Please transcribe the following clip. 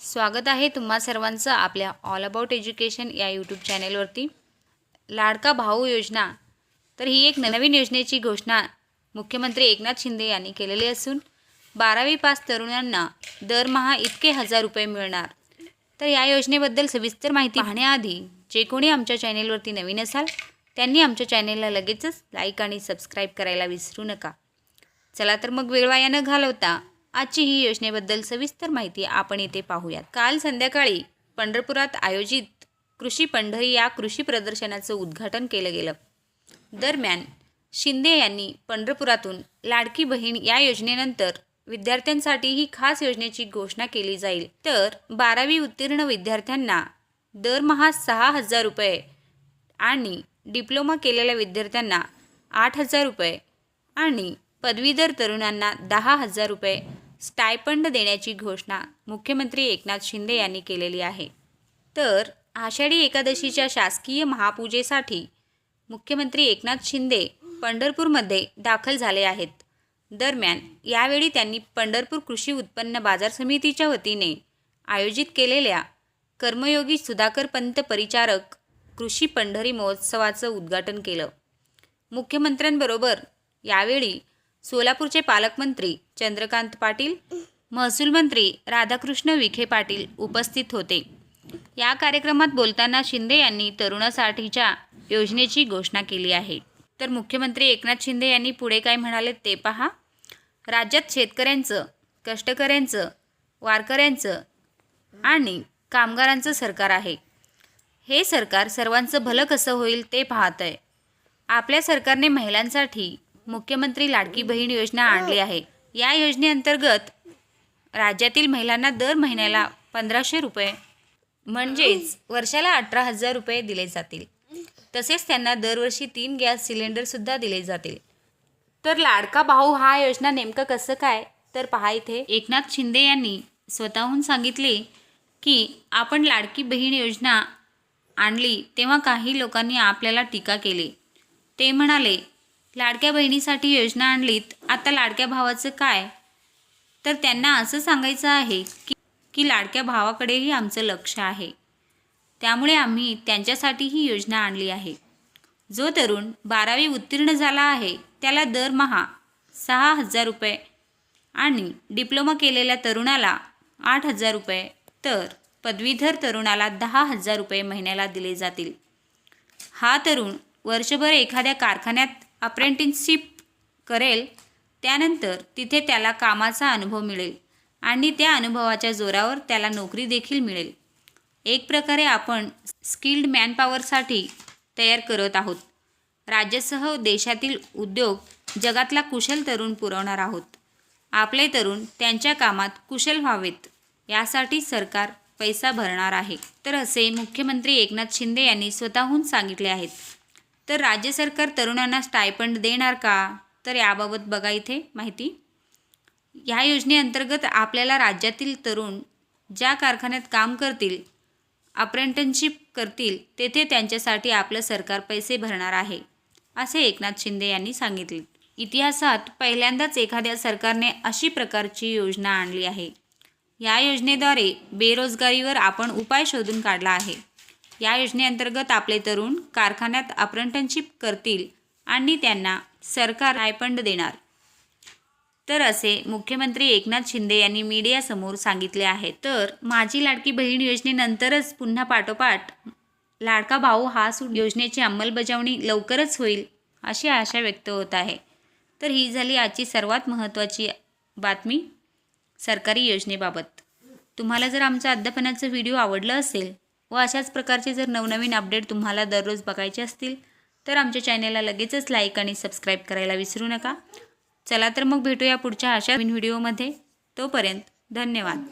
स्वागत आहे तुम्हा सर्वांचं आपल्या ऑल अबाउट एज्युकेशन या यूट्यूब चॅनेलवरती लाडका भाऊ योजना. तर ही एक नवीन योजनेची घोषणा मुख्यमंत्री एकनाथ शिंदे यांनी केलेली असून बारावी पास तरुणांना दरमहा इतके हजार रुपये मिळणार. तर या योजनेबद्दल सविस्तर माहिती पाहण्याआधी जे कोणी आमच्या चॅनेलवरती नवीन असाल त्यांनी आमच्या चॅनेलला लगेचच लाईक आणि सबस्क्राईब करायला विसरू नका. चला तर मग वेळ वाया न घालवता आजची ही योजनेबद्दल सविस्तर माहिती आपण इथे पाहूयात. काल संध्याकाळी पंढरपुरात आयोजित कृषी पंढरी या कृषी प्रदर्शनाचं उद्घाटन केलं गेलं. दरम्यान शिंदे यांनी पंढरपुरातून लाडकी बहीण या योजनेनंतर विद्यार्थ्यांसाठी ही खास योजनेची घोषणा केली जाईल. तर बारावी उत्तीर्ण विद्यार्थ्यांना दरमहा सहा हजार रुपये आणि डिप्लोमा केलेल्या विद्यार्थ्यांना आठ हजार रुपये आणि पदवीधर तरुणांना दहा हजार रुपये स्टायपंड देण्याची घोषणा मुख्यमंत्री एकनाथ शिंदे यांनी केलेली आहे. तर आषाढी एकादशीच्या शासकीय महापूजेसाठी मुख्यमंत्री एकनाथ शिंदे पंढरपूरमध्ये दाखल झाले आहेत. दरम्यान यावेळी त्यांनी पंढरपूर कृषी उत्पन्न बाजार समितीच्या वतीने आयोजित केलेल्या कर्मयोगी सुधाकर पंत परिचारक कृषी पंढरी महोत्सवाचं उद्घाटन केलं. मुख्यमंत्र्यांबरोबर यावेळी सोलापूरचे पालकमंत्री चंद्रकांत पाटील महसूल मंत्री राधाकृष्ण विखे पाटील उपस्थित होते. या कार्यक्रमात बोलताना शिंदे यांनी तरुणासाठीच्या योजनेची घोषणा केली आहे. तर मुख्यमंत्री एकनाथ शिंदे यांनी पुढे काय म्हणाले ते पहा. राज्यात शेतकऱ्यांचं कष्टकऱ्यांचं वारकऱ्यांचं आणि कामगारांचं सरकार आहे. हे सरकार सर्वांचं भलं कसं होईल ते पाहत आहे. आपल्या सरकारने महिलांसाठी मुख्यमंत्री लाडकी बहीण योजना आणली आहे. या योजनेअंतर्गत राज्यातील महिलांना दर महिन्याला पंधराशे रुपये म्हणजेच वर्षाला अठरा हजार रुपये दिले जातील. तसेच त्यांना दरवर्षी तीन गॅस सिलेंडरसुद्धा दिले जातील. तर लाडका भाऊ हा योजना नेमकं कसं काय? तर पहा इथे. एकनाथ शिंदे यांनी स्वतःहून सांगितले की आपण लाडकी बहीण योजना आणली तेव्हा काही लोकांनी आपल्याला टीका केली. ते म्हणाले लाडक्या बहिणीसाठी योजना आणलीत आता लाडक्या भावाचं काय? तर त्यांना असं सांगायचं आहे की की लाडक्या भावाकडेही आमचं लक्ष आहे. त्यामुळे आम्ही त्यांच्यासाठी ही योजना आणली आहे. जो तरुण बारावी उत्तीर्ण झाला आहे त्याला दरमहा सहा हजार रुपये आणि डिप्लोमा केलेल्या तरुणाला आठ हजार रुपये तर पदवीधर तरुणाला दहा हजार रुपये महिन्याला दिले जातील. हा तरुण वर्षभर एखाद्या कारखान्यात अप्रेंटिसशिप करेल त्यानंतर तिथे त्याला कामाचा अनुभव मिळेल आणि त्या अनुभवाच्या जोरावर त्याला नोकरी देखील मिळेल. एक प्रकारे आपण स्किल्ड मॅनपॉवरसाठी तयार करत आहोत. राज्यासह देशातील उद्योग जगातला कुशल तरुण पुरवणार आहोत. आपले तरुण त्यांच्या कामात कुशल व्हावेत यासाठी सरकार पैसा भरणार आहे. तर असे मुख्यमंत्री एकनाथ शिंदे यांनी स्वतःहून सांगितले आहेत. तर राज्य सरकार तरुणांना स्टायपंड देणार का? तर याबाबत बघा इथे माहिती. ह्या योजनेअंतर्गत आपल्याला राज्यातील तरुण ज्या कारखान्यात काम करतील अप्रेंटनशिप करतील तेथे त्यांच्यासाठी आपलं सरकार पैसे भरणार आहे असे एकनाथ शिंदे यांनी सांगितले. इतिहासात पहिल्यांदाच एखाद्या सरकारने अशी प्रकारची योजना आणली आहे. या योजनेद्वारे बेरोजगारीवर आपण उपाय शोधून काढला आहे. या योजनेअंतर्गत आपले तरुण कारखान्यात अप्रेंटनशिप करतील आणि त्यांना सरकार रायपंड देणार. तर असे मुख्यमंत्री एकनाथ शिंदे यांनी मीडियासमोर सांगितले आहे. तर माझी लाडकी बहीण योजनेनंतरच पुन्हा पाठोपाठ लाडका भाऊ हा सूट योजनेची अंमलबजावणी लवकरच होईल अशी आशा व्यक्त होत आहे. तर ही झाली आजची सर्वात महत्त्वाची बातमी सरकारी योजनेबाबत. तुम्हाला जर आमचं अध्यापनाचा व्हिडिओ आवडलं असेल व अशाच प्रकारचे जर नवनवीन अपडेट तुम्हाला दररोज बघायचे असतील तर आमच्या चॅनेलला लगेचच लाईक आणि सबस्क्राईब करायला विसरू नका. चला तर मग भेटूया पुढच्या अशा नवीन व्हिडिओमध्ये तोपर्यंत धन्यवाद.